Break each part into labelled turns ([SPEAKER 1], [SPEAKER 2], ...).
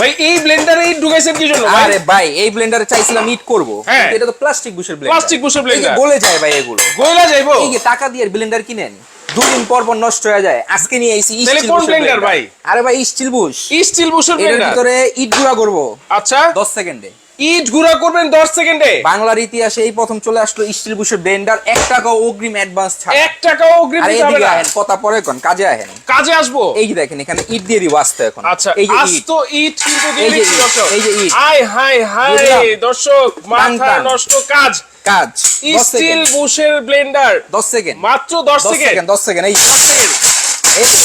[SPEAKER 1] ভাই এই ব্লেন্ডারে ইট ঢুকাইছেন কি জন্য
[SPEAKER 2] আরে ভাই এই ব্লেন্ডারে চাইছিলাম ইট করব।
[SPEAKER 1] হ্যাঁ।
[SPEAKER 2] কিন্তু এটা তো প্লাস্টিক বুশের ব্লেন্ডার
[SPEAKER 1] প্লাস্টিক বুশের ব্লেন্ডার
[SPEAKER 2] গলে যায় ভাই এগুলো।
[SPEAKER 1] গলে যাইবো।
[SPEAKER 2] এই যে টাকা দিয়ে ব্লেন্ডার কিনেন দুদিন পর পর নষ্ট হয়ে যায়। আজকে নিয়ে আইছি
[SPEAKER 1] তাহলে কোন blender ভাই?
[SPEAKER 2] আরে ভাই স্টিল বুশ
[SPEAKER 1] স্টিল বুশের ব্লেন্ডার এর
[SPEAKER 2] ভিতরে ইট গুঁড়া করব।
[SPEAKER 1] আচ্ছা।
[SPEAKER 2] 10 সেকেন্ডে
[SPEAKER 1] ইট গুঁড়া করবেন 10 সেকেন্ডে।
[SPEAKER 2] বাংলার ইতিহাসে এই প্রথম চলে আসলো স্টিল বুশের ব্লেন্ডার এক টাকা অগ্রিম অ্যাডভান্স ছাড়।
[SPEAKER 1] 1 টাকাও অগ্রিম দিতে হবে না।
[SPEAKER 2] আহেন কথা পরে কোন কাজে আহেন।
[SPEAKER 1] কাজে আসব।
[SPEAKER 2] এই যে দেখেন এখানে ইট দিয়ে দিব আস্তে এখন।
[SPEAKER 1] আচ্ছা
[SPEAKER 2] এই যে
[SPEAKER 1] আজ
[SPEAKER 2] ইট
[SPEAKER 1] কিন্তু দিয়ে
[SPEAKER 2] এই
[SPEAKER 1] দিচ্ছি দর্শক।
[SPEAKER 2] এই যে ইট।
[SPEAKER 1] হাই হাই হাই দর্শক মাথা নষ্ট কাজ।
[SPEAKER 2] কাজ। 10
[SPEAKER 1] স্টিল
[SPEAKER 2] সেকেন্ড।
[SPEAKER 1] বুশের ব্লেন্ডার।
[SPEAKER 2] 10 সেকেন্ড।
[SPEAKER 1] মাত্র 10
[SPEAKER 2] 10
[SPEAKER 1] সেকেন্ড।
[SPEAKER 2] সেকেন্ড 10 সেকেন্ড এই যে, এই যে।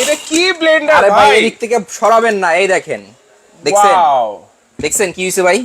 [SPEAKER 1] এটা কি ব্লেন্ডার
[SPEAKER 2] আরে ভাই এদিক থেকে সরাবেন না এই দেখেন। দেখছেন? দেখছেন কি হইছে ভাই?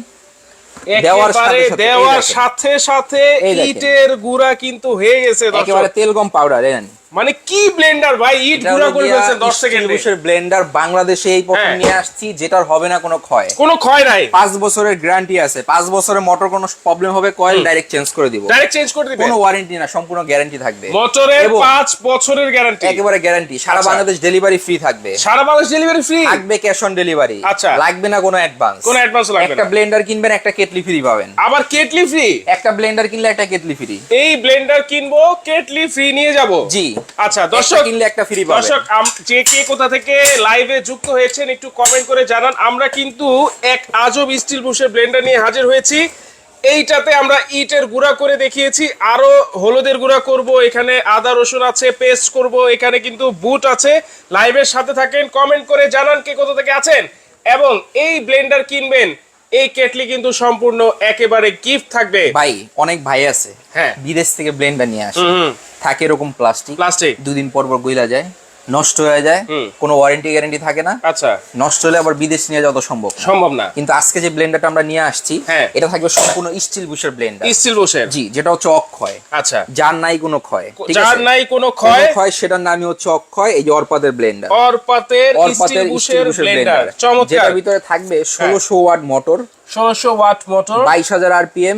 [SPEAKER 2] দেওয়ার সাথে
[SPEAKER 1] দেওয়ার সাথে সাথে। ইটের গুড়া কিন্তু হয়ে গেছে।
[SPEAKER 2] একেবারে তেল গম পাউডার দেন
[SPEAKER 1] মানে কি ব্লেন্ডার ভাই? ইট গুঁড়া করে ফেলছেন 10 সেকেন্ডে
[SPEAKER 2] ব্লেন্ডার বাংলাদেশে এই প্রথম
[SPEAKER 1] হ্যাঁ।
[SPEAKER 2] নিয়ে আসছি যেটার হবে না কোনো ক্ষয়।
[SPEAKER 1] কোনো ক্ষয় নাই।
[SPEAKER 2] পাঁচ বছরের গ্যারান্টি আছে। পাঁচ বছরের মোটর কোনো প্রবলেম হবে কয়েল ডাইরেক্ট চেঞ্জ করে দিব।
[SPEAKER 1] ডাইরেক্ট চেঞ্জ করে দিবেন
[SPEAKER 2] কোনো ওয়ারেন্টি না সম্পূর্ণ গ্যারান্টি থাকবে।
[SPEAKER 1] মোটরের 5 বছরের গ্যারান্টি
[SPEAKER 2] একেবারে গ্যারান্টি সারা
[SPEAKER 1] আচ্ছা।
[SPEAKER 2] বাংলাদেশ ডেলিভারি ফ্রি থাকবে।
[SPEAKER 1] সারা বাংলাদেশ ডেলিভারি ফ্রি
[SPEAKER 2] থাকবে ক্যাশ অন ডেলিভারি
[SPEAKER 1] আচ্ছা।
[SPEAKER 2] লাগবে না কোনো অ্যাডভান্স
[SPEAKER 1] কোনো অ্যাডভান্স লাগবে না।
[SPEAKER 2] একটা ব্লেন্ডার কিনবেন একটা কেটলি ফ্রি পাবেন।
[SPEAKER 1] আবার কেটলি ফ্রি
[SPEAKER 2] একটা ব্লেন্ডার কিনলে একটা কেটলি ফ্রি
[SPEAKER 1] এই ব্লেন্ডার কিনবো কেটলি ফ্রি নিয়ে যাব?
[SPEAKER 2] জি।
[SPEAKER 1] আচ্ছা দর্শক
[SPEAKER 2] কিনলে একটা ফ্রি পাবেন
[SPEAKER 1] দর্শক যে কে কোথা থেকে লাইভে যুক্ত হয়েছেন একটু কমেন্ট করে জানান। আমরা কিন্তু এক আজব স্টিল বুশের ব্লেন্ডার নিয়ে হাজির হয়েছি। এইটাতে আমরা ইটের গুঁড়া করে দেখিয়েছি। আরও হলুদের গুঁড়া করব এখানে আদা রসুন আছে পেস্ট করব এখানে কিন্তু বুট আছে। লাইভের সাথে থাকেন কমেন্ট করে জানান কে কোথা থেকে আছেন। এবং এই ব্লেন্ডার কিনবেন এই কেটলি কিন্তু সম্পূর্ণ একেবারে গিফট থাকবে।
[SPEAKER 2] ভাই অনেক ভাই আছে
[SPEAKER 1] হ্যাঁ।
[SPEAKER 2] বিদেশ থেকে ব্লেন্ডার নিয়ে আসে। থাকে এরকম প্লাস্টিক
[SPEAKER 1] প্লাস্টিক
[SPEAKER 2] দুদিন পর পর গইলা যায়। নষ্ট হয়ে যায় কোনো ওয়ারেন্টি গ্যারেন্টি থাকে না।
[SPEAKER 1] আচ্ছা।
[SPEAKER 2] নষ্ট হলে আবার বিদেশ নিয়ে যাওয়া সম্ভব।
[SPEAKER 1] সম্ভব না।
[SPEAKER 2] কিন্তু আজকে যে ব্লেন্ডারটা আমরা নিয়ে আসছি
[SPEAKER 1] হ্যাঁ।
[SPEAKER 2] এটা থাকবে সম্পূর্ণ স্টিল বুশের ব্লেন্ডার
[SPEAKER 1] স্টিল বুশের
[SPEAKER 2] জি যেটা হচ্ছে অক্ষয়।
[SPEAKER 1] আচ্ছা।
[SPEAKER 2] যার নাই কোনো ক্ষয়
[SPEAKER 1] যার নাই কোনো ক্ষয়।
[SPEAKER 2] ক্ষয় সেটার নামই হচ্ছে অক্ষয় এই যে অর্পাদের ব্লেন্ডার
[SPEAKER 1] অরপাতের স্টিল
[SPEAKER 2] অর্পাতের
[SPEAKER 1] বুশের ব্লেন্ডার চমৎকার।
[SPEAKER 2] যেটার ভিতরে থাকবে ষোলোশো ওয়াট মোটর
[SPEAKER 1] ষোলোশো ওয়াট মোটর
[SPEAKER 2] আরপিএম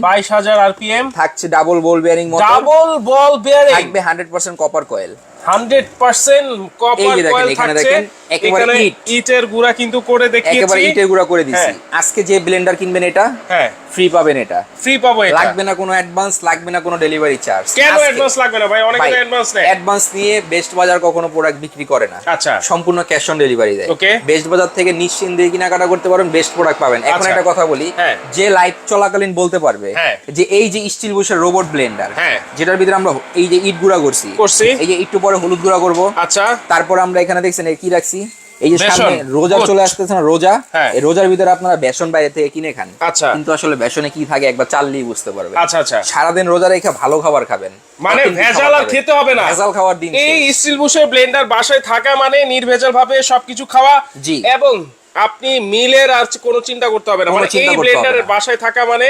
[SPEAKER 1] আরপিএম
[SPEAKER 2] থাকছে double ball bearing motor
[SPEAKER 1] double ball bearing
[SPEAKER 2] থাকবে hundred percent copper coil
[SPEAKER 1] hundred percent copper coil থাকছে
[SPEAKER 2] দেখেন, একেবারে
[SPEAKER 1] এখানে
[SPEAKER 2] ইট।
[SPEAKER 1] ইটের গুঁড়া কিন্তু করে
[SPEAKER 2] একেবারে ইটের গুঁড়া করে দিছি
[SPEAKER 1] হ্যাঁ।
[SPEAKER 2] আজকে যে ব্লেন্ডার কিনবেন এটা
[SPEAKER 1] হ্যাঁ
[SPEAKER 2] ফ্রি পাবেন এটা
[SPEAKER 1] ফ্রি পাবো এটা
[SPEAKER 2] লাগবে না কোনো অ্যাডভান্স লাগবে না কোনো ডেলিভারি চার্জ
[SPEAKER 1] কেন অ্যাডভান্স লাগবে না ভাই অনেকে অ্যাডভান্স নেয়
[SPEAKER 2] অ্যাডভান্স নিয়ে বেস্ট বাজার কখনো প্রোডাক্ট বিক্রি করে না
[SPEAKER 1] আচ্ছা
[SPEAKER 2] সম্পূর্ণ ক্যাশ অন ডেলিভারি দেয়
[SPEAKER 1] Okay.
[SPEAKER 2] বেস্ট বাজার থেকে নিশ্চিন্তে কেনাকাটা করতে পারেন বেস্ট প্রোডাক্ট পাবেন এখন
[SPEAKER 1] আচ্ছা।
[SPEAKER 2] একটা কথা বলি
[SPEAKER 1] হ্যাঁ।
[SPEAKER 2] যে লাইভ চলাকালীন বলতে পারবে
[SPEAKER 1] হ্যাঁ।
[SPEAKER 2] যে এই যে স্টিল বুশের রোবট ব্লেন্ডার। যেটার ভিতরে আমরা এই যে ইট গুঁড়া করছি
[SPEAKER 1] করছি।
[SPEAKER 2] এই যে একটু পরে হলুদ গুঁড়া করব।
[SPEAKER 1] আচ্ছা।
[SPEAKER 2] তারপর আমরা এখানে দেখছেন কি রাখছি? এই যে সামনে রোজা চলে আসতেছে না রোজা।
[SPEAKER 1] হ্যাঁ।
[SPEAKER 2] এই রোজার ভিতরে আপনারা বেসন বাইরে থেকে কিনে খান।
[SPEAKER 1] আচ্ছা।
[SPEAKER 2] কিন্তু আসলে বেসনে কি থাকে একবার চাললেই বুঝতে পারবে
[SPEAKER 1] আচ্ছা আচ্ছা।
[SPEAKER 2] সারাদিন রোজা রেখে ভালো খাবার খাবেন।
[SPEAKER 1] মানে ভেজাল আর খেতে হবে না।
[SPEAKER 2] ভেজাল খাওয়ার দিন
[SPEAKER 1] এই। স্টিল বুশের ব্লেন্ডার বাসায় থাকা মানে নির্ভেজাল ভাবে সবকিছু খাওয়া
[SPEAKER 2] জি।
[SPEAKER 1] এবং আপনি মিলের আর কোনো চিন্তা করতে হবে না। মানে এই ব্লেন্ডারের বাসায় থাকা মানে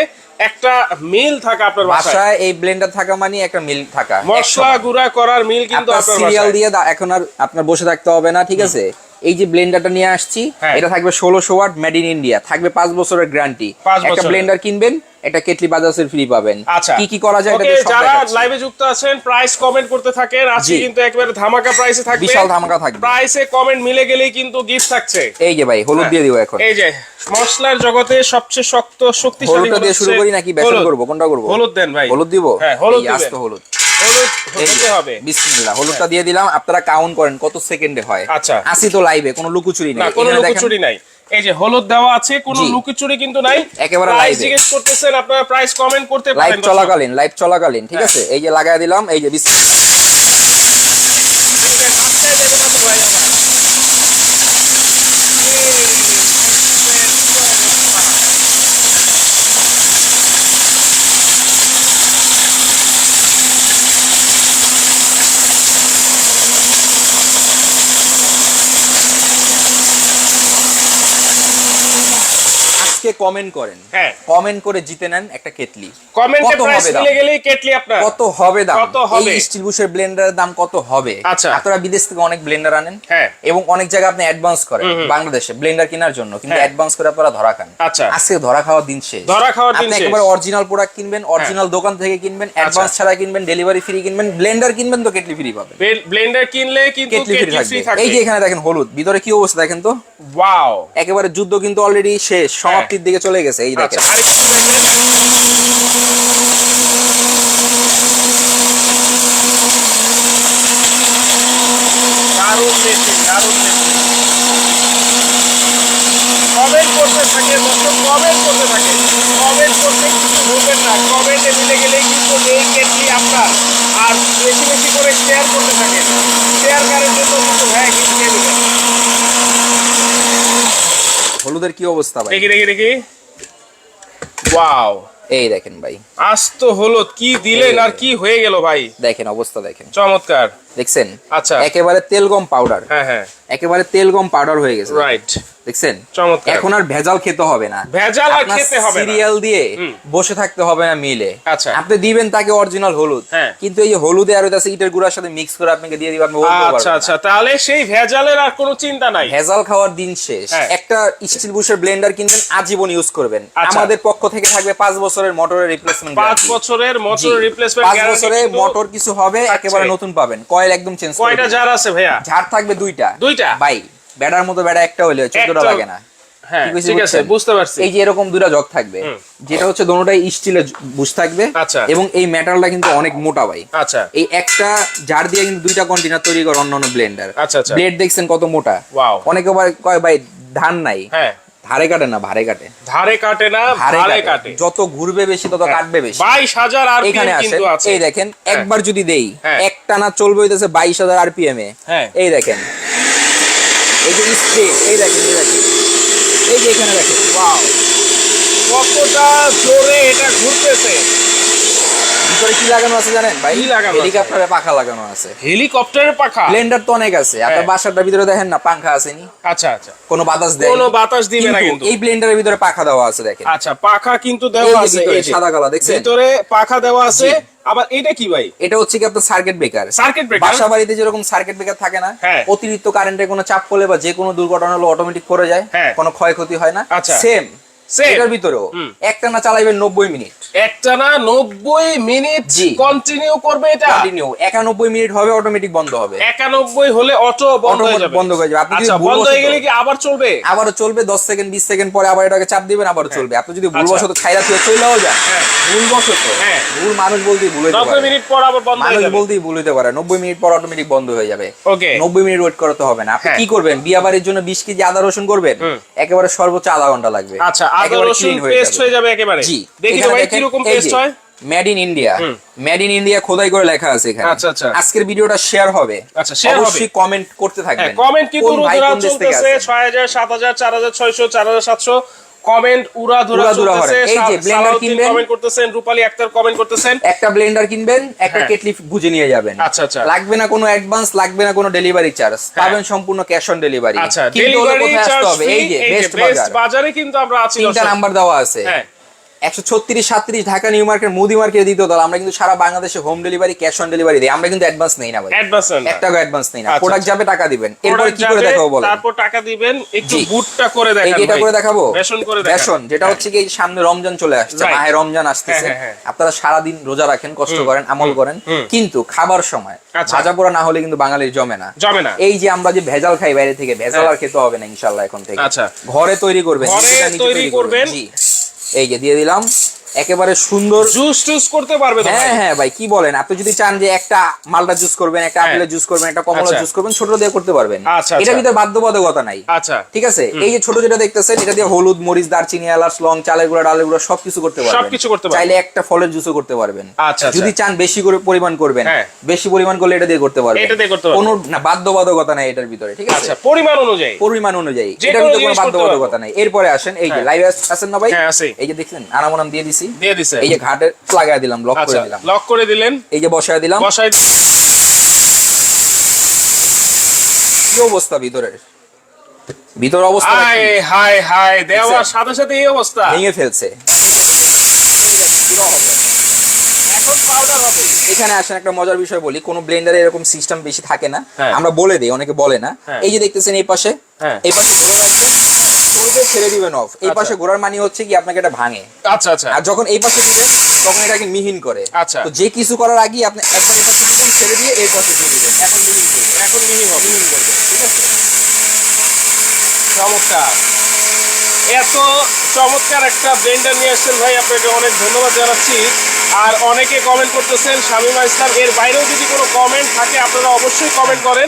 [SPEAKER 1] একটা মিল থাকা আপনার বাসায়।
[SPEAKER 2] এই ব্লেন্ডার থাকা মানে একটা মিল থাকা
[SPEAKER 1] মশলা গুঁড়া করার মিল কিন্তু
[SPEAKER 2] আপনার সিরিয়াল দিয়ে এখন আর আপনার বসে থাকতে হবে না ঠিক আছে? এই যে ব্লেন্ডারটা নিয়ে আসছি
[SPEAKER 1] হ্যাঁ।
[SPEAKER 2] এটা থাকবে ষোলোশো ওয়াট মেড ইন ইন্ডিয়া থাকবে পাঁচ বছরের গ্যারান্টি একটা ব্লেন্ডার কিনবেন একটা কেটলি বাজাজের ফ্রি পাবেন।
[SPEAKER 1] আচ্ছা।
[SPEAKER 2] কি কি করা যায় সব
[SPEAKER 1] যারা লাইভে যুক্ত আছেন প্রাইস কমেন্ট করতে থাকেন। আজকে কিন্তু একবারে ধামাকা প্রাইসে থাকবে।
[SPEAKER 2] বিশাল ধামাকা থাকবে।
[SPEAKER 1] প্রাইসে কমেন্ট মিলে গেলেই কিন্তু গিফট থাকছে।
[SPEAKER 2] এই যে ভাই হলুদ দিয়ে দিব এখন।
[SPEAKER 1] এই যে মশলার জগতে সবচেয়ে শক্ত শক্তিশালী
[SPEAKER 2] হলুদটা দিয়ে শুরু করি নাকি? বেসন
[SPEAKER 1] হলুদ।
[SPEAKER 2] করব কোনটা করব?
[SPEAKER 1] হলুদ দেন ভাই।
[SPEAKER 2] হলুদ দিব?
[SPEAKER 1] হ্যাঁ, হলুদ দিবেন।
[SPEAKER 2] আস্ত হলুদ
[SPEAKER 1] হলুদ। হবে।
[SPEAKER 2] বিসমিল্লাহ হলুদটা দিয়ে দিলাম আপনারা কাউন্ট করেন কত সেকেন্ডে হয়।
[SPEAKER 1] আচ্ছা।
[SPEAKER 2] আসি তো লাইভে কোনো লুকুচুরি
[SPEAKER 1] কোনো নাই। এই যে হলুদ দেওয়া আছে কোনো লুকোচুরি কিন্তু নাই।
[SPEAKER 2] একেবারে
[SPEAKER 1] প্রাইস জিজ্ঞেস করতেছেন আপনারা প্রাইস কমেন্ট করতে পারেন।
[SPEAKER 2] চলাকালীন লাইভ চলাকালীন ঠিক
[SPEAKER 1] হ্যাঁ।
[SPEAKER 2] আছে? এই যে লাগাই দিলাম এই যে বিসমিল্লাহ
[SPEAKER 1] এই যে হাতটাই দেবে না তো ভাই আবার।
[SPEAKER 2] আজকে কমেন্ট করেন।
[SPEAKER 1] হ্যাঁ।
[SPEAKER 2] কমেন্ট করে জিতে নেন একটা কেটলি।
[SPEAKER 1] কমেন্টে
[SPEAKER 2] কত
[SPEAKER 1] প্রাইস
[SPEAKER 2] হবে
[SPEAKER 1] মিলে গেলেই কেটলি আপনার।
[SPEAKER 2] কত হবে দাম?
[SPEAKER 1] কত হবে?
[SPEAKER 2] এই স্টিল বুশের ব্লেন্ডারের দাম কত হবে?
[SPEAKER 1] আচ্ছা।
[SPEAKER 2] আপনারা বিদেশ থেকে অনেক ব্লেন্ডার আনেন।
[SPEAKER 1] হ্যাঁ।
[SPEAKER 2] এবং অনেক জায়গায় আপনি অ্যাডভান্স করেন। বাংলাদেশে ব্লেন্ডার কেনার জন্য। কিন্তু
[SPEAKER 1] হ্যাঁ।
[SPEAKER 2] অ্যাডভান্স করে আপনারা ধরা খান।
[SPEAKER 1] আচ্ছা।
[SPEAKER 2] আজকে ধরা খাওয়ার দিন শেষ।
[SPEAKER 1] ধরা খাওয়ার দিন
[SPEAKER 2] আপনি
[SPEAKER 1] শেষ। হ্যাঁ।
[SPEAKER 2] একেবারে অরিজিনাল প্রোডাক্ট কিনবেন অরিজিনাল দোকান থেকে কিনবেন অ্যাডভান্স ছাড়া কিনবেন ডেলিভারি ফ্রি কিনবেন ব্লেন্ডার কিনবেন তো কেটলি ফ্রি পাবেন।
[SPEAKER 1] ব্লেন্ডার কিনলে কিন্তু
[SPEAKER 2] কেটলি ফ্রি থাকবে। এই যে এখানে দেখেন হলুদ ভিতরে কি অবস্থা দেখেন তো?
[SPEAKER 1] ওয়াও
[SPEAKER 2] একেবারে যুদ্ধ কিন্তু অলরেডি শেষ সমাপ্তির দিকে চলে গেছে এই।
[SPEAKER 1] আচ্ছা
[SPEAKER 2] দেখেন।
[SPEAKER 1] দারুণ মেশিন দারুণ মেশিন কমেন্ট করতে থাকে দর্শক কমেন্ট করতে থাকে। কমেন্ট করতে কিছু ভুলবেন না। কমেন্টে মিলে গেলেই কিন্তু এই কেটলি আপনার। আর বেশি বেশি করে শেয়ার করতে থাকেন। শেয়ার করার জন্য কিন্তু হ্যাঁ
[SPEAKER 2] হলুদের কি অবস্থা ভাই?
[SPEAKER 1] দেখি দেখি দেখি। ওয়াও
[SPEAKER 2] এই দেখেন ভাই।
[SPEAKER 1] আস্ত হলুদ কি দিলেন আর কি হয়ে গেল ভাই?
[SPEAKER 2] দেখেন অবস্থা দেখেন।
[SPEAKER 1] চমৎকার।
[SPEAKER 2] দেখছেন?
[SPEAKER 1] আচ্ছা।
[SPEAKER 2] একেবারে তেলগম পাউডার
[SPEAKER 1] হ্যাঁ হ্যাঁ।
[SPEAKER 2] একেবারে তেলগম পাউডার হয়ে গেছে।
[SPEAKER 1] রাইট
[SPEAKER 2] দেখছেন? এখন আর ভেজাল খেতে হবে না।
[SPEAKER 1] ভেজাল আর খেতে হবে না।
[SPEAKER 2] সিরিয়াল দিয়ে বসে থাকতে হবে না মিলে।
[SPEAKER 1] আচ্ছা।
[SPEAKER 2] আপনি দিবেন তাকে অরিজিনাল হলুদ।
[SPEAKER 1] হ্যাঁ।
[SPEAKER 2] কিন্তু এই যে হলুদে আর ওইটা ইটের গুঁড়ার সাথে মিক্স করে আপনাকে দিয়ে দিবেন
[SPEAKER 1] আচ্ছা আচ্ছা। তাহলে সেই ভেজালের আর কোনো চিন্তা নাই।
[SPEAKER 2] ভেজাল খাওয়ার দিন শেষ।
[SPEAKER 1] হ্যাঁ।
[SPEAKER 2] একটা স্টিল বুশের ব্লেন্ডার কিনবেন আজীবন ইউজ করবেন।
[SPEAKER 1] আচ্ছা।
[SPEAKER 2] আমাদের পক্ষ থেকে থাকবে পাঁচ বছরের মোটরের রিপ্লেসমেন্ট
[SPEAKER 1] পাঁচ বছরের মোটর রিপ্লেসমেন্ট
[SPEAKER 2] পাঁচ বছরে মোটর কিছু হবে একেবারে নতুন পাবেন। কয়েল একদম চেঞ্জ
[SPEAKER 1] কয়টা জার আছে ভাইয়া?
[SPEAKER 2] থাকবে দুইটা।
[SPEAKER 1] দুইটা?
[SPEAKER 2] বেড়ার মতো একটা হলে চোদ্দটা লাগে না।
[SPEAKER 1] হ্যাঁ
[SPEAKER 2] কি কইছি
[SPEAKER 1] ঠিক আছে বুঝতে পারছি।
[SPEAKER 2] এই যে এরকম দুটা জগ থাকবে যেটা হচ্ছে দোনোটাই স্টিলের বুশ থাকবে।
[SPEAKER 1] আচ্ছা।
[SPEAKER 2] এবং এই মেটালটা কিন্তু অনেক মোটা ভাই।
[SPEAKER 1] আচ্ছা।
[SPEAKER 2] এই একটা জার দিয়ে কিন্তু দুইটা কন্টেনার তৈরি করে অন্যান্য ব্লেন্ডার
[SPEAKER 1] আচ্ছা, আচ্ছা।
[SPEAKER 2] ব্লেড দেখছেন কত মোটা? অনেকে কয় ভাই ধান নাই।
[SPEAKER 1] হ্যাঁ।
[SPEAKER 2] ধারে কাটে না ভারে কাটে।
[SPEAKER 1] ধারে কাটে না
[SPEAKER 2] ধারে কাটে। যত ঘুরবে বেশি তত কাটবে বেশি।
[SPEAKER 1] বাইশ হাজার আর
[SPEAKER 2] এখানে
[SPEAKER 1] কিন্তু আছে।
[SPEAKER 2] এই দেখেন একবার যদি দেই এক টানা চলবে হইতেছে বাইশ হাজার আরপিএম এ।
[SPEAKER 1] হ্যাঁ।
[SPEAKER 2] এই দেখেন। এই যে স্প্রে এই দেখেন এই দেখেন। এই যে এখানে দেখেন
[SPEAKER 1] ওয়াও। কতটা জোরে এটা ঘুরতেছে।
[SPEAKER 2] ভিতরে কি লাগানো আছে জানেন ভাই? পাখা লাগানো আছে।
[SPEAKER 1] হেলিকপ্টারের পাখা?
[SPEAKER 2] ব্লেন্ডার তো অনেক আছে। আপনার
[SPEAKER 1] হ্যাঁ।
[SPEAKER 2] বাসাটার ভিতরে দেখেন না পাখা আসেনি।
[SPEAKER 1] আচ্ছা আচ্ছা।
[SPEAKER 2] কোনো বাতাস দেয়
[SPEAKER 1] কোনো বাতাস দিবে না কিন্তু
[SPEAKER 2] এই ব্লেন্ডারের ভিতরে পাখা দেওয়া আছে দেখেন।
[SPEAKER 1] আচ্ছা পাখা কিন্তু দেওয়া আছে এই
[SPEAKER 2] সাদা কালো দেখছেন?
[SPEAKER 1] ভিতরে পাখা দেওয়া আছে। আবার এটা কি ভাই?
[SPEAKER 2] এটা হচ্ছে কি আপনার সার্কিট ব্রেকার
[SPEAKER 1] সার্কিট ব্রেকার
[SPEAKER 2] বাসা বাড়িতে যেরকম সার্কিট ব্রেকার থাকে না
[SPEAKER 1] হ্যাঁ।
[SPEAKER 2] অতিরিক্ত কারেন্টের কোনো চাপ পড়লে বা যে কোনো দুর্ঘটনা হলে অটোমেটিক করে যায়
[SPEAKER 1] হ্যাঁ।
[SPEAKER 2] কোনো ক্ষয়ক্ষতি হয় না।
[SPEAKER 1] আচ্ছা।
[SPEAKER 2] Same
[SPEAKER 1] Same?
[SPEAKER 2] এটার ভিতরেও
[SPEAKER 1] হুম।
[SPEAKER 2] একটা না চালাইবেন নব্বই মিনিট।
[SPEAKER 1] একটানা নব্বই মিনিট
[SPEAKER 2] জি।
[SPEAKER 1] কন্টিনিউ করবে এটা?
[SPEAKER 2] কন্টিনিউ একানব্বই মিনিট হবে অটোমেটিক বন্ধ হবে।
[SPEAKER 1] একানব্বই হলে অটো বন্ধ হয়ে যাবে।
[SPEAKER 2] বন্ধ হয়ে যাবে। আপনি যদি
[SPEAKER 1] আচ্ছা বন্ধ হয়ে গেলে কি আবার চলবে?
[SPEAKER 2] আবারও চলবে দশ সেকেন্ড বিশ সেকেন্ড পরে আবার এটাকে চাপ দিবেন আবারও চলবে। আপনি যদি ভুলবশত খাইরা থুয়ে চলেও যান
[SPEAKER 1] হ্যাঁ।
[SPEAKER 2] ভুলবশত
[SPEAKER 1] হ্যাঁ।
[SPEAKER 2] ভুল মানুষ বলতেই ভুল
[SPEAKER 1] নব্বই
[SPEAKER 2] পারে।
[SPEAKER 1] মিনিট পর আবার বন্ধ হয়ে
[SPEAKER 2] মানুষ বলতেই ভুল হইতে পারে। নব্বই মিনিট পর অটোমেটিক বন্ধ হয়ে যাবে।
[SPEAKER 1] ওকে
[SPEAKER 2] নব্বই মিনিট ওয়েট করতে হবে না। আপনি
[SPEAKER 1] হ্যাঁ।
[SPEAKER 2] কি করবেন? বিয়া বাড়ির জন্য বিশ কেজি আদা রসুন করবেন। একেবারে সর্বোচ্চ আধা ঘণ্টা লাগবে।
[SPEAKER 1] আচ্ছা আদা রসুন পেস্ট হয়ে যাবে একেবারে।
[SPEAKER 2] জি
[SPEAKER 1] দেখি ভাই কি
[SPEAKER 2] রকম
[SPEAKER 1] পেস্ট হয়?
[SPEAKER 2] Made in India made in India খোদাই করে লেখা আছে এখানে।
[SPEAKER 1] আচ্ছা আচ্ছা।
[SPEAKER 2] আজকের ভিডিওটা শেয়ার হবে।
[SPEAKER 1] আচ্ছা শেয়ার হবে।
[SPEAKER 2] অবশ্যই কমেন্ট করতে থাকবেন।
[SPEAKER 1] হ্যাঁ, কমেন্ট কিন্তু
[SPEAKER 2] রোজ রাত
[SPEAKER 1] চলতেছে 6000 7000 4600 4700 কমেন্ট
[SPEAKER 2] উড়া
[SPEAKER 1] ধুরা
[SPEAKER 2] হরে। এই যে
[SPEAKER 1] ব্লেন্ডার
[SPEAKER 2] কিনবেন।
[SPEAKER 1] কমেন্ট করতেছেন রূপালি আক্তার কমেন্ট করতেছেন।
[SPEAKER 2] একটা ব্লেন্ডার কিনবেন একটা
[SPEAKER 1] হ্যাঁ।
[SPEAKER 2] কেটলি বুঝে নিয়ে যাবেন।
[SPEAKER 1] আচ্ছা, আচ্ছা।
[SPEAKER 2] লাগবে না কোনো অ্যাডভান্স লাগবে না কোনো ডেলিভারি চার্জ পাবেন সম্পূর্ণ ক্যাশ অন ডেলিভারি
[SPEAKER 1] আচ্ছা ডেলিভারি চার্জ
[SPEAKER 2] হবে? এই যে বেস্ট বাজার
[SPEAKER 1] বাজারে কিন্তু আমরা আছি
[SPEAKER 2] তিনটা নাম্বার দেওয়া আছে।
[SPEAKER 1] হ্যাঁ।
[SPEAKER 2] একশো ছত্রিশ সাত্রিশ ঢাকা নিউ মার্কেট মুদি মার্কেট দ্বিতীয় তলা আমরা কিন্তু সারা বাংলাদেশে home delivery cash on delivery দিই। আমরা কিন্তু অ্যাডভান্স নেই না ভাই।
[SPEAKER 1] অ্যাডভান্স
[SPEAKER 2] এক টাকা অ্যাডভান্স নেই না।
[SPEAKER 1] আচ্ছা,
[SPEAKER 2] প্রোডাক্ট
[SPEAKER 1] আচ্ছা।
[SPEAKER 2] যাবে টাকা দিবেন। এরপরে কি করে দেখাবো বলেন?
[SPEAKER 1] তারপর টাকা দিবেন একটু বুটটা করে
[SPEAKER 2] যেটা
[SPEAKER 1] ভাই।
[SPEAKER 2] করে দেখাবো?
[SPEAKER 1] বেসন করে দেখান।
[SPEAKER 2] বেসন যেটা হচ্ছে কি সামনে রমজান চলে আসছে মাহে রমজান আসতেছে।
[SPEAKER 1] হ্যাঁ, হ্যাঁ, হ্যাঁ।
[SPEAKER 2] আপনারা সারাদিন রোজা রাখেন কষ্ট করেন আমল করেন। কিন্তু খাবার সময়
[SPEAKER 1] আচ্ছা।
[SPEAKER 2] ভাজা পোড়া না হলে কিন্তু বাঙালির জমে না।
[SPEAKER 1] জমে না।
[SPEAKER 2] এই যে আমরা যে ভেজাল খাই বাইরে থেকে ভেজাল
[SPEAKER 1] হ্যাঁ।
[SPEAKER 2] আর খেতে হবে না ইনশাল্লাহ এখন থেকে।
[SPEAKER 1] আচ্ছা।
[SPEAKER 2] ঘরে তৈরি করবেন
[SPEAKER 1] ঘরে তৈরি করবেন।
[SPEAKER 2] জি এই যে দিয়ে দিলাম একেবারে সুন্দর
[SPEAKER 1] জুস টুস করতে পারবে
[SPEAKER 2] হ্যাঁ হ্যাঁ ভাই কি বলেন? আপনি যদি চান যে একটা মালটা জুস করবেন একটা
[SPEAKER 1] হ্যাঁ।
[SPEAKER 2] আপেলের জুস করবেন একটা কমলা
[SPEAKER 1] আচ্ছা।
[SPEAKER 2] জুস করবেন ছোট দিয়ে করতে পারবেন।
[SPEAKER 1] আচ্ছা, আচ্ছা।
[SPEAKER 2] ভিতরে বাধ্যবাধকতা নাই।
[SPEAKER 1] আচ্ছা।
[SPEAKER 2] ঠিক আছে? এই যে ছোট যেটা দেখতেছেন এটা দিয়ে হলুদ মরিচ দারচিনি এলাচ লং চালের গুঁড়া ডালের গুঁড়া সবকিছু করতে পারবেন।
[SPEAKER 1] সবকিছু করতে পারবেন।
[SPEAKER 2] চাইলে একটা ফলের জুসও করতে পারবেন।
[SPEAKER 1] আচ্ছা, আচ্ছা।
[SPEAKER 2] যদি চান বেশি করে পরিমাণ করবেন
[SPEAKER 1] হ্যাঁ।
[SPEAKER 2] বেশি পরিমাণ করলে এটা দিয়ে করতে পারবেন।
[SPEAKER 1] এটা দিয়ে করতে পারবেন।
[SPEAKER 2] কোনো না বাধ্যবাধকতা নাই এটার ভিতরে ঠিক আছে?
[SPEAKER 1] আচ্ছা পরিমাণ অনুযায়ী।
[SPEAKER 2] পরিমাণ অনুযায়ী।
[SPEAKER 1] যে
[SPEAKER 2] এটার
[SPEAKER 1] কোনো
[SPEAKER 2] ভিতরে বাধ্যবাধকতা নাই। এরপরে আসেন এই যে
[SPEAKER 1] লাইভ
[SPEAKER 2] লাইভে আছেন না ভাই?
[SPEAKER 1] হ্যাঁ, আছি।
[SPEAKER 2] এই যে দেখলেন আনামোনাম দিয়ে দিছি।
[SPEAKER 1] দিয়ে দিছে
[SPEAKER 2] এই যে ঘাটে লাগাই দিলাম লক
[SPEAKER 1] আচ্ছা
[SPEAKER 2] করে দিলাম।
[SPEAKER 1] লক করে দিলেন?
[SPEAKER 2] এই যে বসায় দিলাম।
[SPEAKER 1] বসাই
[SPEAKER 2] কি অবস্থা ভিতরের? ভিতর অবস্থা
[SPEAKER 1] হাই হাই হাই দেওয়ার সাথে সাথে এই অবস্থা।
[SPEAKER 2] ভেঙে ফেলছে।
[SPEAKER 1] এখানে
[SPEAKER 2] আসেন একটা মজার বিষয় বলি। কোন ব্লেন্ডারে এরকম সিস্টেম বেশি থাকে না।
[SPEAKER 1] হ্যাঁ।
[SPEAKER 2] আমরা বলে দিই অনেকে বলে না।
[SPEAKER 1] হ্যাঁ।
[SPEAKER 2] এই যে দেখতেছেন এই পাশে
[SPEAKER 1] হ্যাঁ।
[SPEAKER 2] এই পাশে ঘোরা ছেড়ে দিবেন অফ এই
[SPEAKER 1] আচ্ছা।
[SPEAKER 2] পাশে ঘোরার মানে হচ্ছে কি আপনাকে এটা ভাঙে।
[SPEAKER 1] আচ্ছা আচ্ছা।
[SPEAKER 2] আর যখন এই পাশে দিবেন তখন এটাকে মিহিন করে।
[SPEAKER 1] আচ্ছা।
[SPEAKER 2] তো যে কিছু করার আগে আপনি একবার এই পাশে দিবেন ছেড়ে দিয়ে এই পাশে দিয়ে দিবেন। এখন মিহিন করবে
[SPEAKER 1] এখন মিহিন হবে।
[SPEAKER 2] মিহিন করবে ঠিক আছে।
[SPEAKER 1] চমৎকার। এত চমৎকার একটা ব্লেন্ডার নিয়ে আসছেন ভাই আপনাকে অনেক ধন্যবাদ জানাচ্ছি। আর অনেকে কমেন্ট করতেছেন শামিমা ইসলাম এর বাইরেও যদি কোনো কমেন্ট থাকে আপনারা অবশ্যই কমেন্ট করেন।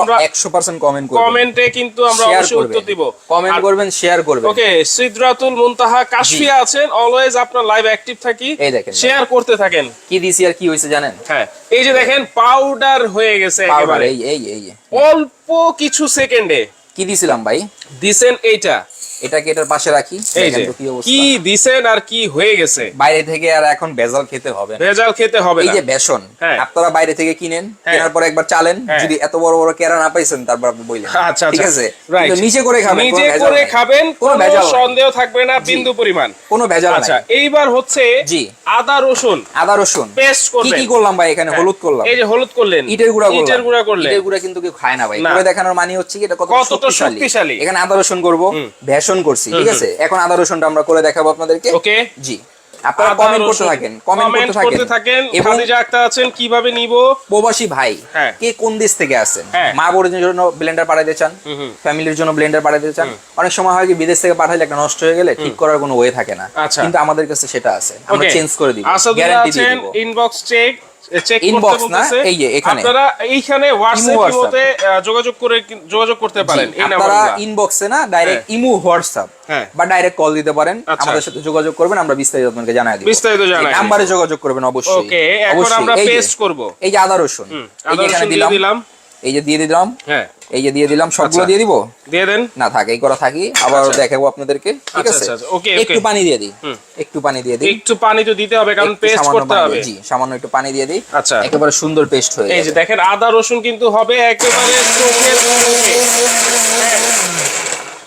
[SPEAKER 1] আমরা
[SPEAKER 2] একশো পার্সেন্ট কমেন্ট করবেন।
[SPEAKER 1] কমেন্টে কিন্তু আমরা অবশ্যই উত্তর দিব।
[SPEAKER 2] কমেন্ট করবেন শেয়ার করবেন।
[SPEAKER 1] ওকে সিদ্রাতুল মুনতাহা কাশফিয়া আছেন। অলওয়েজ আপনার লাইভ অ্যাক্টিভ থাকি।
[SPEAKER 2] এই দেখেন।
[SPEAKER 1] শেয়ার করতে থাকেন।
[SPEAKER 2] কি দিছি আর কি হয়েছে জানেন?
[SPEAKER 1] হ্যাঁ এই যে দেখেন পাউডার হয়ে গেছে একেবারে।
[SPEAKER 2] এই এই এই।
[SPEAKER 1] অল্প কিছু সেকেন্ডে
[SPEAKER 2] কি দিছিলাম ভাই?
[SPEAKER 1] দিছেন এইটা।
[SPEAKER 2] এটাকে এটার পাশে রাখি।
[SPEAKER 1] এই যে
[SPEAKER 2] কি
[SPEAKER 1] দিছেন আর কি হয়ে গেছে?
[SPEAKER 2] বাইরে থেকে আর এখন ভেজাল খেতে হবে
[SPEAKER 1] ভেজাল খেতে হবে
[SPEAKER 2] এই যে বেসন
[SPEAKER 1] হ্যাঁ।
[SPEAKER 2] আপনারা বাইরে থেকে কিনেন
[SPEAKER 1] হ্যাঁ।
[SPEAKER 2] কেনার পর একবার চালেন
[SPEAKER 1] হ্যাঁ।
[SPEAKER 2] যদি এত বড় বড় কেরা না পাইছেন তারপর আপনি বইলেন।
[SPEAKER 1] আচ্ছা
[SPEAKER 2] ঠিক
[SPEAKER 1] আচ্ছা
[SPEAKER 2] আছে নিচে করে খাবেন ভেজাল
[SPEAKER 1] করে খাবেন
[SPEAKER 2] কোনো ভেজাল
[SPEAKER 1] সন্দেহ থাকবে না বিন্দু পরিমাণ।
[SPEAKER 2] কোনো ভেজাল
[SPEAKER 1] আচ্ছা এইবার হচ্ছে
[SPEAKER 2] জি।
[SPEAKER 1] আদা রসুন
[SPEAKER 2] আদা রসুন।
[SPEAKER 1] পেস্ট
[SPEAKER 2] কি
[SPEAKER 1] করবেন
[SPEAKER 2] কি করলাম ভাই এখানে। হলুদ করলাম।
[SPEAKER 1] এই যে হলুদ করলেন।
[SPEAKER 2] ইটের গুঁড়া করলাম।
[SPEAKER 1] ইটের গুঁড়া করলেন।
[SPEAKER 2] ইটের গুঁড়া কিন্তু কেউ খায় না ভাই। করে দেখানোর মানে হচ্ছে কি এটা কত
[SPEAKER 1] শক্তিশালী।
[SPEAKER 2] এখানে আদা রসুন করব ভেষণ করছি ঠিক আছে? এখন আদা রসুনটা আমরা করে দেখাবো আপনাদেরকে।
[SPEAKER 1] ওকে।
[SPEAKER 2] জি। আপনারা কমেন্ট করতে থাকেন কমেন্ট করতে থাকেন। এবং
[SPEAKER 1] খাদিজা আক্তার আছেন কীভাবে নিব?
[SPEAKER 2] প্রবাসী ভাই
[SPEAKER 1] হ্যাঁ।
[SPEAKER 2] কে কোন দেশ থেকে আসেন
[SPEAKER 1] হ্যাঁ।
[SPEAKER 2] মা বোনের জন্য ব্লেন্ডার পাঠাতে চান ফ্যামিলির জন্য ব্লেন্ডার পাঠাতে চান। অনেক সময় হয় কি বিদেশ থেকে পাঠালে একটা নষ্ট হয়ে গেলে ঠিক করার কোনো ওয়ে থাকে না।
[SPEAKER 1] আচ্ছা।
[SPEAKER 2] কিন্তু আমাদের কাছে সেটা আছে। আমরা চেঞ্জ করে দিব
[SPEAKER 1] আসাদুল্লাহ
[SPEAKER 2] গ্যারান্টি দিব।
[SPEAKER 1] ইনবক্স চেক করতে
[SPEAKER 2] না, এই যে এখানে।
[SPEAKER 1] আপনারা এইখানে হোয়াটসঅ্যাপ যোগাযোগ করে যোগাযোগ করতে পারেন এই
[SPEAKER 2] আপনারা ইনবক্সে না ডাইরেক্ট ইমু হোয়াটসঅ্যাপ
[SPEAKER 1] হ্যাঁ।
[SPEAKER 2] বা ডাইরেক্ট কল দিতে পারেন।
[SPEAKER 1] আচ্ছা।
[SPEAKER 2] আমাদের সাথে যোগাযোগ করবেন আমরা বিস্তারিত আপনাকে জানাই দিব।
[SPEAKER 1] বিস্তারিত জানাই।
[SPEAKER 2] নাম্বারে যোগাযোগ করবেন অবশ্যই।
[SPEAKER 1] ওকে এখন আমরা পেস্ট করব।
[SPEAKER 2] এই যে আদা রসুন এই যে এখানে দিলাম। এই যে দিয়ে দিলাম।
[SPEAKER 1] হ্যাঁ।
[SPEAKER 2] এই যে দিয়ে দিলাম সবগুলো
[SPEAKER 1] আচ্ছা।
[SPEAKER 2] দিয়ে দিব?
[SPEAKER 1] দিয়ে দেন।
[SPEAKER 2] না থাক এই করা থাকি আবার
[SPEAKER 1] আচ্ছা।
[SPEAKER 2] দেখাবো আপনাদেরকে ঠিক
[SPEAKER 1] আচ্ছা,
[SPEAKER 2] আছে?
[SPEAKER 1] ওকে,
[SPEAKER 2] একটু পানি দিয়ে দিই।
[SPEAKER 1] হুম।
[SPEAKER 2] একটু পানি দিয়ে দিই।
[SPEAKER 1] একটু পানি তো দিতে হবে কারণ পেস্ট করতে হবে।
[SPEAKER 2] জি সামান্য একটু পানি দিয়ে দিই।
[SPEAKER 1] আচ্ছা।
[SPEAKER 2] একেবারে সুন্দর পেস্ট হয়ে
[SPEAKER 1] এই যে দেখেন আদা রসুন কিন্তু হবে একেবারে চোখের মুখে। হ্যাঁ।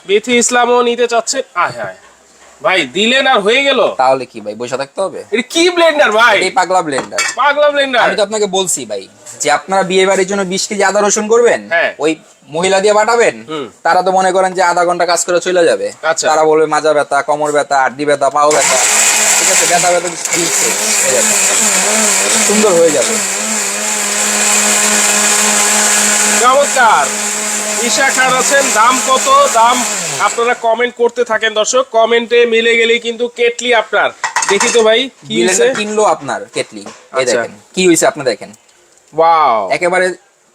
[SPEAKER 1] বিথি ইসলামও নিতে চাচ্ছেন আয় হায় ভাই দিলেন আর হয়ে গেল।
[SPEAKER 2] তাহলে কি ভাই বসে থাকতে হবে?
[SPEAKER 1] এটা কি ব্লেন্ডার ভাই?
[SPEAKER 2] এই পাগলা ব্লেন্ডার
[SPEAKER 1] পাগলা ব্লেন্ডার
[SPEAKER 2] আমি তো আপনাকে বলছি ভাই যে আপনারা বিয়ে বাড়ির জন্য বিশ কেজি আদা রসুন করবেন
[SPEAKER 1] হ্যাঁ।
[SPEAKER 2] ওই মহিলা দিয়ে বাটাবেন তারা তো মনে করেন যে আধা ঘণ্টা কাজ করে চলে যাবে।
[SPEAKER 1] আচ্ছা।
[SPEAKER 2] তারা বলবে মাজা ব্যথা কোমর ব্যথা আড্ডি ব্যথা পাও ব্যথা। ঠিক আছে ব্যথা ব্যথা। সুন্দর হয়ে যাবে।
[SPEAKER 1] চমৎকার। ঈশা খান আছেন। দাম কত? দাম আপনারা কমেন্ট করতে থাকেন দর্শক। কমেন্টে মিলে গেলেই কিন্তু কেটলি আপনার। দেখি তো ভাই কি হয়েছে?
[SPEAKER 2] কিনলো আপনার কেটলি। এই
[SPEAKER 1] আচ্ছা।
[SPEAKER 2] দেখেন কি হয়েছে আপনি দেখেন?
[SPEAKER 1] ওয়াও
[SPEAKER 2] একেবারে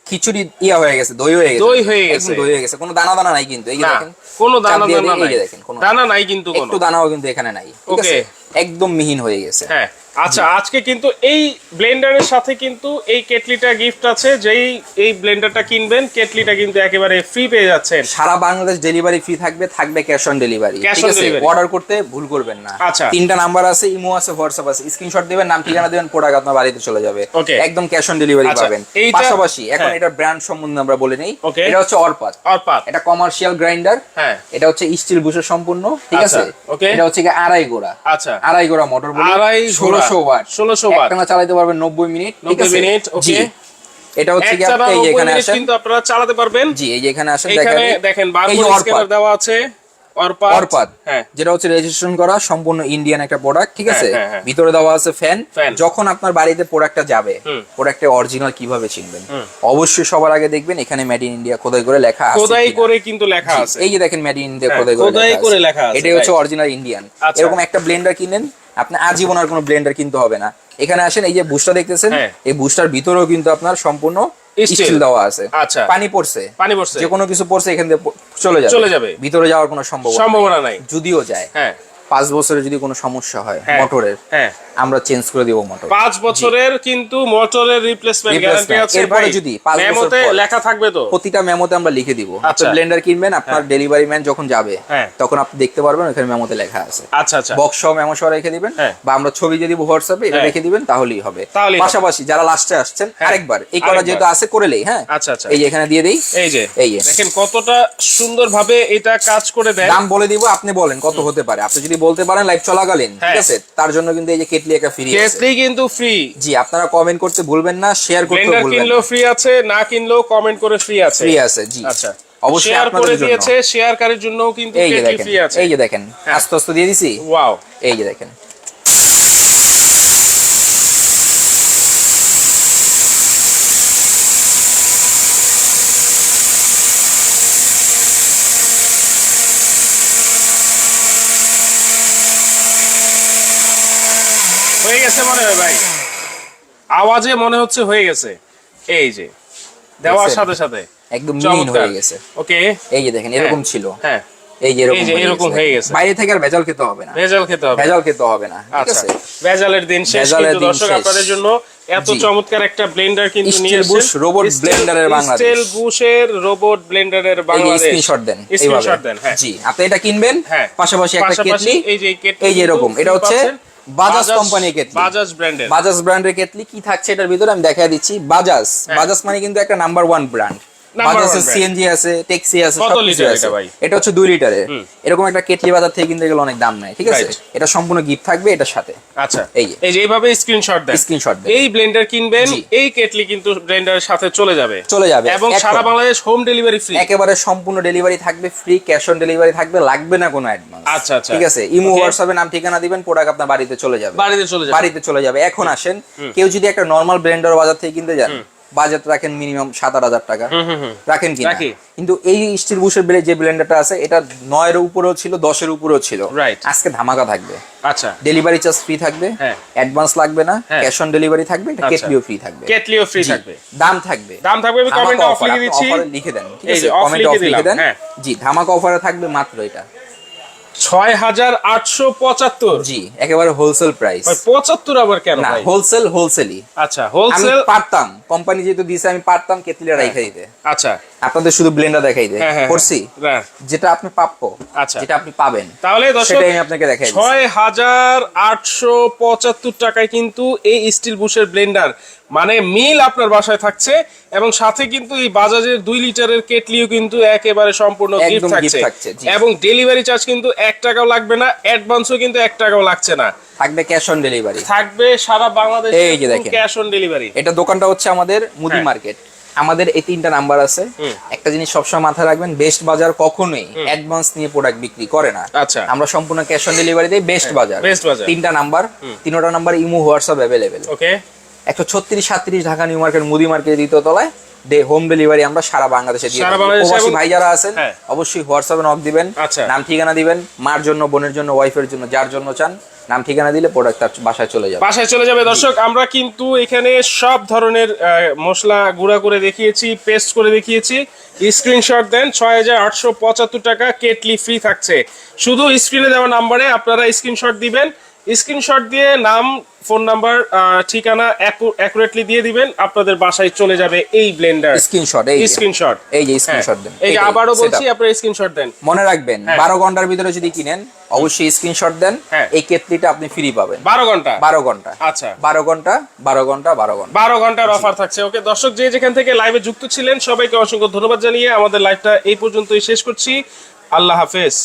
[SPEAKER 2] খিচুড়ি ইয়া হয়ে গেছে দই হয়ে গেছে।
[SPEAKER 1] দই হয়ে গেছে।
[SPEAKER 2] দই হয়ে গেছে। কোনো দানা দানা নাই কিন্তু এই দেখেন
[SPEAKER 1] কোনো দানা দানা নাই।
[SPEAKER 2] দেখেন কোনো
[SPEAKER 1] দানা নাই কিন্তু কোনো।
[SPEAKER 2] একটু দানাও কিন্তু এখানে নাই ঠিক
[SPEAKER 1] ওকে।
[SPEAKER 2] আছে? একদম মিহিন হয়ে গেছে।
[SPEAKER 1] হ্যাঁ আচ্ছা আজকে কিন্তু এই ব্লেন্ডারের সাথে কিন্তু এই কেটলিটা গিফট আছে যেই এই ব্লেন্ডারটা কিনবেন কেটলিটা কিন্তু একেবারে ফ্রি পেয়ে যাচ্ছেন।
[SPEAKER 2] সারা বাংলাদেশ ডেলিভারি ফ্রি থাকবে থাকবে ক্যাশ অন ডেলিভারি ঠিক আছে। অর্ডার করতে ভুল করবেন না।
[SPEAKER 1] আচ্ছা।
[SPEAKER 2] তিনটা নাম্বার আছে ইমো আছে হোয়াটসঅ্যাপ আছে। স্ক্রিনশট দিবেন নাম ঠিকানা দিবেন প্রোডাক্ট আপনার বাড়িতে চলে যাবে। একদম ক্যাশ অন ডেলিভারি পাবেন। পাশাপাশি এখন
[SPEAKER 1] হ্যাঁ।
[SPEAKER 2] এটা ব্র্যান্ড সম্বন্ধে আমরা বলে নেই. এটা হচ্ছে অরপাত
[SPEAKER 1] অর্পাত
[SPEAKER 2] এটা কমার্শিয়াল গ্রাইন্ডার
[SPEAKER 1] হ্যাঁ।
[SPEAKER 2] এটা হচ্ছে স্টিল বুশের সম্পূর্ণ। ঠিক
[SPEAKER 1] আচ্ছা,
[SPEAKER 2] আছে. এটা হচ্ছে আড়াই গোড়া।
[SPEAKER 1] আচ্ছা।
[SPEAKER 2] আড়াই গোড়া মোটর বলি
[SPEAKER 1] আড়াই
[SPEAKER 2] ষোলোশো ওয়াট।
[SPEAKER 1] ষোলোশো ওয়াট।
[SPEAKER 2] একটানা চালাতে পারবেন নব্বই মিনিট নব্বই
[SPEAKER 1] মিনিট,
[SPEAKER 2] ওকে। এটা হচ্ছে কি আপনি এই যে
[SPEAKER 1] 90
[SPEAKER 2] এখানে আসেন।
[SPEAKER 1] কিন্তু আপনারা চালাতে পারবেন।
[SPEAKER 2] জি এই যে এখানে আসেন
[SPEAKER 1] এখানে
[SPEAKER 2] দেখেন
[SPEAKER 1] দেখেন বারকোড স্ক্যানার দেওয়া আছে। অরপাত হ্যাঁ।
[SPEAKER 2] যেটা হচ্ছে রেজিস্ট্রেশন করা সম্পূর্ণ ইন্ডিয়ান একটা প্রোডাক্ট ঠিক আছে?
[SPEAKER 1] হ্যাঁ, হ্যাঁ।
[SPEAKER 2] ভিতরে দেওয়া আছে ফ্যান যখন আপনার বাড়িতে প্রোডাক্টটা যাবে। প্রোডাক্টের অরিজিনাল কীভাবে চিনবেন অবশ্যই সবার আগে দেখবেন এখানে মেড ইন ইন্ডিয়া খোদাই করে লেখা আছে
[SPEAKER 1] খোদাই করে কিন্তু লেখা আছে।
[SPEAKER 2] এই যে দেখেন মেড ইন ইন্ডিয়া খোদাই করে
[SPEAKER 1] লেখা আছে,
[SPEAKER 2] এটাই হচ্ছে অরিজিনাল ইন্ডিয়ান
[SPEAKER 1] আচ্ছা।
[SPEAKER 2] এরকম একটা ব্লেন্ডার কিনেন আপনি আজীবন আর কোনো ব্লেন্ডার কিনতে হবে না। এখানে আসেন এই যে বুস্টার দেখতেছেন। এই বুস্টার ভিতরেও কিন্তু আপনার সম্পূর্ণ। স্টিল দেওয়া আছে।
[SPEAKER 1] আচ্ছা।
[SPEAKER 2] পানি পড়ছে।
[SPEAKER 1] পানি পড়ছে।
[SPEAKER 2] যে কোনো কিছু পড়ছে এখান থেকে চলে যাবে।
[SPEAKER 1] চলে যাবে।
[SPEAKER 2] ভিতরে যাওয়ার কোনো সম্ভাবনা
[SPEAKER 1] সম্ভাবনা নাই।
[SPEAKER 2] যদিও যায়।
[SPEAKER 1] হ্যাঁ।
[SPEAKER 2] পাঁচ বছরে যদি কোনো সমস্যা হয়। মোটরের
[SPEAKER 1] হ্যাঁ।
[SPEAKER 2] আমরা চেঞ্জ করে দিব মোটর
[SPEAKER 1] পাঁচ বছরের কিন্তু মোটরের রিপ্লেসমেন্ট গ্যারান্টি আছে
[SPEAKER 2] এরপরে যদি পাঁচ বছর
[SPEAKER 1] মেমোতে
[SPEAKER 2] পর-
[SPEAKER 1] লেখা থাকবে তো।
[SPEAKER 2] প্রতিটা মেমোতে আমরা লিখে দিব। আপনি
[SPEAKER 1] আচ্ছা।
[SPEAKER 2] ব্লেন্ডার কিনবেন আপনার ডেলিভারি ম্যান যখন যাবে
[SPEAKER 1] হ্যাঁ।
[SPEAKER 2] তখন আপনি দেখতে পারবেন ওখানে মেমোতে লেখা আছে।
[SPEAKER 1] আচ্ছা আচ্ছা।
[SPEAKER 2] বক্স সহ মেমো সহ রেখে দিবেন
[SPEAKER 1] হ্যাঁ।
[SPEAKER 2] বা আমরা ছবি যদি হোয়াটসঅ্যাপে এটা
[SPEAKER 1] হ্যাঁ।
[SPEAKER 2] রেখে দিবেন তাহলেই হবে। পাশাপাশি যারা লাস্টে আসছেন। আরেকবার এই করা যেহেতু আছে করেলেই হ্যাঁ?
[SPEAKER 1] আচ্ছা, আচ্ছা।
[SPEAKER 2] এই যে এখানে দিয়ে দেই।
[SPEAKER 1] এই যে
[SPEAKER 2] এই যে।
[SPEAKER 1] দেখেন কতটা সুন্দরভাবে এটা কাজ করে দেয়।
[SPEAKER 2] দাম বলে দিব আপনি বলেন কত হতে পারে। আপনি যদি বলতে পারেন লাইভ চলাকালীন ঠিক। আছে? তার জন্য কিন্তু এই যে কেটলি ফ্রি
[SPEAKER 1] কেসলি কিন্তু ফ্রি
[SPEAKER 2] জি আপনারা কমেন্ট করতে ভুলবেন না শেয়ার করতে ভুলবেন না।
[SPEAKER 1] কিনলেও ফ্রি আছে না কিনলেও কমেন্ট করে ফ্রি আছে।
[SPEAKER 2] ফ্রি আছে জি।
[SPEAKER 1] আচ্ছা।
[SPEAKER 2] অবশ্যই
[SPEAKER 1] শেয়ার করে দিয়েছে শেয়ারকারীর জন্যও কিন্তু কেটলি
[SPEAKER 2] দেখেন
[SPEAKER 1] ফ্রি আছে।
[SPEAKER 2] এই যে দেখেন। আস্তে আস্তে দিয়ে দিছি।
[SPEAKER 1] ওয়াও
[SPEAKER 2] এই যে দেখেন।
[SPEAKER 1] হয়ে গেছে মনে হয় ভাই। আওয়াজে মনে হচ্ছে হয়ে গেছে। এই যে দেওয়ার সাথে সাথে।
[SPEAKER 2] একদম মিন হয়ে গেছে।
[SPEAKER 1] ওকে।
[SPEAKER 2] এই যে দেখেন এরকম ছিল।
[SPEAKER 1] হ্যাঁ।
[SPEAKER 2] এই যে এরকম হয়ে
[SPEAKER 1] এরকম
[SPEAKER 2] গেছে।
[SPEAKER 1] হয়ে গেছে।
[SPEAKER 2] বাইরে থেকে আর ভেজাল খেতে হবে না।
[SPEAKER 1] ভেজাল খেতে হবে।
[SPEAKER 2] ভেজাল খেতে হবে না ঠিক
[SPEAKER 1] আচ্ছা।
[SPEAKER 2] আছে?
[SPEAKER 1] ভেজালের দিন শেষ। কিন্তু দর্শক আপনাদের জন্য এত চমৎকার একটা ব্লেন্ডার কিন্তু নিয়ে
[SPEAKER 2] robot blender এর বাংলাদেশ।
[SPEAKER 1] স্টিল বুশের রোবট ব্লেন্ডারের বাংলাদেশ।
[SPEAKER 2] স্ক্রিনশট দেন
[SPEAKER 1] স্ক্রিনশট দেন হ্যাঁ।
[SPEAKER 2] জি আপনি এটা কিনবেন
[SPEAKER 1] হ্যাঁ।
[SPEAKER 2] পাশাপাশি একটা কেটলি।
[SPEAKER 1] এই যে
[SPEAKER 2] এই যে এরকম এটা হচ্ছে। বাজাজ কোম্পানির কেটলি
[SPEAKER 1] বাজাজ ব্র্যান্ডের
[SPEAKER 2] বাজাজ ব্র্যান্ডের কেটলি কি থাকছে এটার ভিতরে আমি দেখা দিচ্ছি। বাজাজ
[SPEAKER 1] হ্যাঁ।
[SPEAKER 2] বাজাজ মানে কিন্তু একটা নাম্বার ওয়ান ব্র্যান্ড সিএনজি আছে ট্যাক্সি আছে
[SPEAKER 1] কত লিটার এটা ভাই?
[SPEAKER 2] এটা হচ্ছে দুই লিটারের এরকম একটা কেটলি বাজার থেকে কিনতে গেলে অনেক দাম নেয় ঠিক আছে? এটা সম্পূর্ণ গিফট থাকবে এটার সাথে।
[SPEAKER 1] আচ্ছা।
[SPEAKER 2] এই যে।
[SPEAKER 1] এই যে এইভাবে স্ক্রিনশট দেন।
[SPEAKER 2] Screenshot দেন।
[SPEAKER 1] এই ব্লেন্ডার কিনবেন এই কেটলি কিন্তু ব্লেন্ডারের সাথে চলে যাবে।
[SPEAKER 2] চলে যাবে
[SPEAKER 1] এবং সারা বাংলাদেশ হোম ডেলিভারি ফ্রি
[SPEAKER 2] একেবারে সম্পূর্ণ ডেলিভারি থাকবে ফ্রি ক্যাশ অন ডেলিভারি থাকবে লাগবে না কোনো অ্যাডভান্স
[SPEAKER 1] আচ্ছা, আচ্ছা।
[SPEAKER 2] ঠিক আছে? ইমো হোয়াটসঅ্যাপে নাম ঠিকানা দিবেন প্রোডাক্ট আপনার বাড়িতে চলে যাবে।
[SPEAKER 1] বাড়িতে চলে যাবে।
[SPEAKER 2] বাড়িতে চলে যাবে। এখন আসেন কেউ যদি একটা নর্মাল ব্লেন্ডার বাজার থেকে কিনতে যান বাজেট রাখেন মিনিমাম সাত আট হাজার টাকা। রাখেন কি কিন্তু এই স্টিল বুশের বেলে যে ব্লেন্ডারটা আছে এটা নয়ের উপরেও ছিল দশের উপরেও ছিল। আজকে ধামাকা থাকবে।
[SPEAKER 1] আচ্ছা।
[SPEAKER 2] ডেলিভারি চার্জ ফ্রি থাকবে। অ্যাডভান্স লাগবে না। ক্যাশ অন ডেলিভারি থাকবে এটা
[SPEAKER 1] আচ্ছা।
[SPEAKER 2] কেটলিও ফ্রি থাকবে।
[SPEAKER 1] কেটলিও ফ্রি থাকবে।
[SPEAKER 2] দাম থাকবে।
[SPEAKER 1] দাম থাকবে আমি কমেন্টে অফ লিখে দিচ্ছি।
[SPEAKER 2] লিখে দেন ঠিক আছে? কমেন্টে অফ লিখে দেন।
[SPEAKER 1] হ্যাঁ।
[SPEAKER 2] জি ধামাকা অফারে থাকবে মাত্র এটা।
[SPEAKER 1] ছয় হাজার আটশো পঁচাত্তর।
[SPEAKER 2] জি একেবারে হোলসেল প্রাইস
[SPEAKER 1] পঁচাত্তর আবার কেন
[SPEAKER 2] না হোলসেল হোলসেলই
[SPEAKER 1] আচ্ছা হোলসেল
[SPEAKER 2] পারতাম কোম্পানি যেহেতু দিয়েছে আমি পারতাম কেতলিয়া রাইখা দিতে।
[SPEAKER 1] আচ্ছা
[SPEAKER 2] আপনাদের শুধু ব্লেন্ডার দেখাই দে
[SPEAKER 1] হ্যাঁ, হ্যাঁ,
[SPEAKER 2] করছি?
[SPEAKER 1] হ্যাঁ।
[SPEAKER 2] যেটা আপনি প্রাপ্য
[SPEAKER 1] আচ্ছা।
[SPEAKER 2] যেটা আপনি পাবেন
[SPEAKER 1] তাহলে দর্শক
[SPEAKER 2] সেটাই আমি আপনাকে দেখাই দিচ্ছি।
[SPEAKER 1] ছয় হাজার আটশো পঁচাত্তর টাকায় কিন্তু এই স্টিল বুশের ব্লেন্ডার মানে মিল আপনার বাসায় থাকছে এবং সাথে কিন্তু এই বাজাজের দুই লিটারের কেটলিও কিন্তু একেবারে সম্পূর্ণ গিফট থাকছে। এবং ডেলিভারি চার্জ কিন্তু এক টাকাও লাগবে না অ্যাডভান্সও কিন্তু এক টাকাও লাগছে না।
[SPEAKER 2] থাকবে ক্যাশ অন ডেলিভারি
[SPEAKER 1] থাকবে সারা বাংলাদেশে ক্যাশ অন ডেলিভারি
[SPEAKER 2] এটা দোকানটা হচ্ছে আমাদের মুদি। মার্কেট আমাদের এই তিনটা নাম্বার আছে। একটা জিনিস সবসময় মাথায় রাখবেন বেস্ট বাজার কখনোই অ্যাডভান্স নিয়ে প্রোডাক্ট বিক্রি করে না।
[SPEAKER 1] আচ্ছা।
[SPEAKER 2] আমরা সম্পূর্ণ ক্যাশ অন ডেলিভারি দিই বেস্ট বাজার। তিনটা নাম্বার তিনটা number imo WhatsApp available
[SPEAKER 1] okay
[SPEAKER 2] একশো ছত্রিশ সাত্রিশ ঢাকা নিউ মার্কেট মুদি মার্কেট দ্বিতীয় তলায়। ডে হোম ডেলিভারি আমরা সারা বাংলাদেশে দিয়ে প্রবাসী ভাই যারা আছেন
[SPEAKER 1] হ্যাঁ।
[SPEAKER 2] অবশ্যই হোয়াটসঅ্যাপে নক দিবেন
[SPEAKER 1] আচ্ছা।
[SPEAKER 2] নাম ঠিকানা দিবেন মার জন্য বোনের জন্য ওয়াইফের জন্য যার জন্য চান নাম ঠিকানা দিলে প্রোডাক্ট তার বাসায় চলে যাবে।
[SPEAKER 1] বাসায় চলে যাবে। দর্শক আমরা কিন্তু এখানে সব ধরনের মশলা গুঁড়া করে দেখিয়েছি পেস্ট করে দেখিয়েছি। স্ক্রিনশট দেন ছয় হাজার আটশো পঁচাত্তর টাকা কেটলি ফ্রি থাকছে। শুধু স্ক্রিনে দেওয়া নাম্বারে আপনারা স্ক্রিনশট দিবেন। স্ক্রিনশট দিয়ে নাম ফোন নাম্বার ঠিকানা অ্যাকুরেটলি দিয়ে দিবেন। আপনাদের বাসায় চলে যাবে এই ব্লেন্ডার
[SPEAKER 2] স্ক্রিনশট এই
[SPEAKER 1] স্ক্রিনশট।
[SPEAKER 2] এই যে স্ক্রিনশট দেন।
[SPEAKER 1] এই আবারও। বলছি আপনারা স্ক্রিনশট দেন।
[SPEAKER 2] মনে রাখবেন
[SPEAKER 1] হ্যাঁ।
[SPEAKER 2] বারো ঘণ্টার ভিতরে যদি কিনেন অবশ্যই স্ক্রিনশট দেন।
[SPEAKER 1] হ্যাঁ।
[SPEAKER 2] এই কেটলিটা আপনি ফ্রি পাবেন।
[SPEAKER 1] বারো ঘণ্টা?
[SPEAKER 2] বারো ঘণ্টা।
[SPEAKER 1] আচ্ছা।
[SPEAKER 2] বারো ঘণ্টা বারো ঘণ্টা বারো ঘণ্টা।
[SPEAKER 1] বারো ঘণ্টার অফার থাকছে। ওকে দর্শক যে যেখান থেকে লাইভে যুক্ত ছিলেন সবাইকে অসংখ্য ধন্যবাদ জানিয়ে আমাদের লাইভটা এই পর্যন্তই শেষ করছি। আল্লাহ হাফেজ।